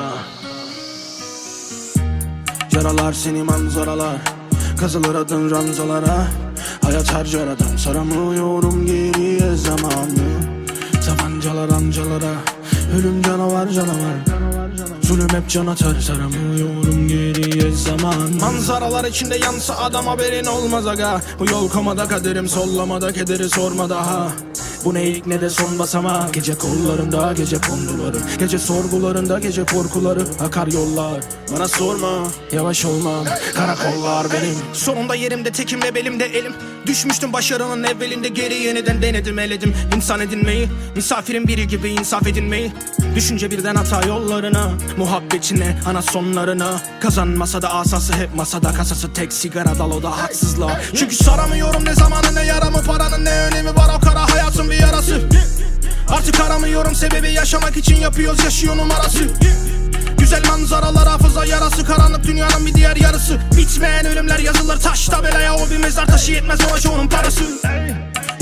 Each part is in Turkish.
Ah. Yaralar seni manzaralar Kazılır adın ranzalara. Hayat harcar adam Saramıyorum geriye zamanı. Tabancalar ancalara Ölüm canavar canavar. Zulüm hep can atar Saramıyorum geriye zaman. Manzaralar içinde yansa adam haberin olmaz aga. Bu yol komada kaderim sollamada kederi sorma daha bu ne ilk ne de son basama. Gece kollarında gece konduları Gece sorgularında gece korkuları. Akar yollar. Bana sorma Yavaş olmam karakollar benim. Sonunda yerimde tekimle belimde elim. Düşmüştüm başarının evvelinde. Geri yeniden denedim eledim. İnsan edinmeyi Misafirin biri gibi insaf edinmeyi. Düşünce birden hata yollarına Muhabbetine ana sonlarına. Kazanmasa da asası hep masada. Kasası tek sigara dal o da haksızlığa. Çünkü saramıyorum ne zamanı ne yaramı Paranın ne önemi var o kara hayatın bir yarası. Artık aramıyorum sebebi yaşamak için yapıyoruz yaşıyor numarası Güzel manzaralar hafıza yarası Karanlık dünyanın bir diğer yarısı. Bitmeyen ölümler yazılır taş tabelaya O bir mezar taşı yetmez ona çoğunun parası.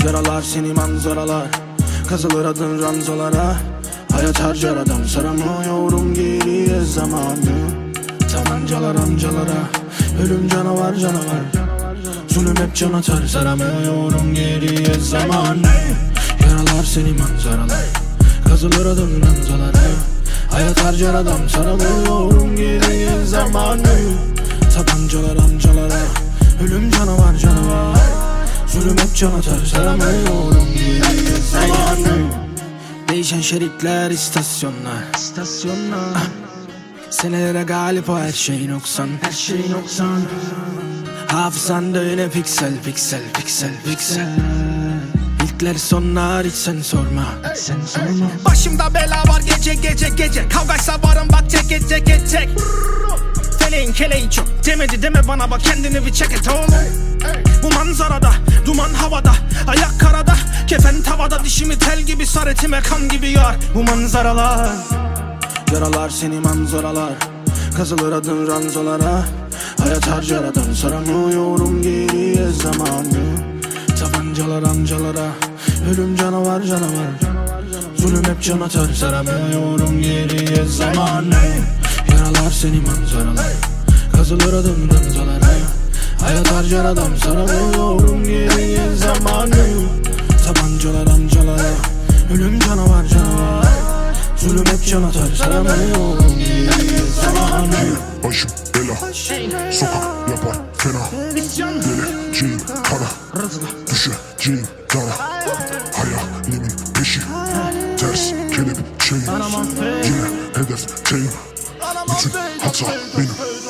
Yaralar seni manzaralar Kazılır adın ranzalara. Hayat harcar adam Saramıyorum geriye zamanı. Tabancalar amcalara Ölüm canavar canavar Zulüm hep can atar Saramıyorum geriye zamanı Yaralar seni manzaralar Kazılır adın ranzalara Hayat harcar adam Saramıyorum geriye zamanı Tabancalar amcalara Ölüm canavar canavar. Zulüm hep can atar Saramıyorum geriye zamanı Değişen şeritler istasyonlar. İstasyonlar Senelere galip o her şey noksan. Her şey noksan. Hafızanda yine piksel piksel piksel piksel. İlkler sonlar hiç sen sorma. Hiç sen sorma. Başımda bela var gece gece gece. Kavgaysa varım bak tek tek tek tek Feleğin keleği çok. Demedi deme bana bak kendini bir çek et oğlum. Bu manzarada duman havada Ayak karada kefen tavada Dişimi tel gibi sar etime kan gibi yar. Bu manzaralar Yaralar seni manzaralar. Kazılır adın ranzalara. Hayat harcar adam Saramıyorum geriye zamanı. Tabancalar amcalara Ölüm canavar canavar. Zulüm hep can atar Saramıyorum geriye zamanı. Yaralar seni manzaralar. Kazılır adın ranzalara. Hayat harcar adam Saramıyorum geriye zamanı Zulüm hep can atar Saramıyorum zamanı Başım bela. Sokak yapar fena. Geleceğim kara Düşeceğim dara Hayalimin peşi. Ters kelepçeyim Yine hedef Bütün hata benim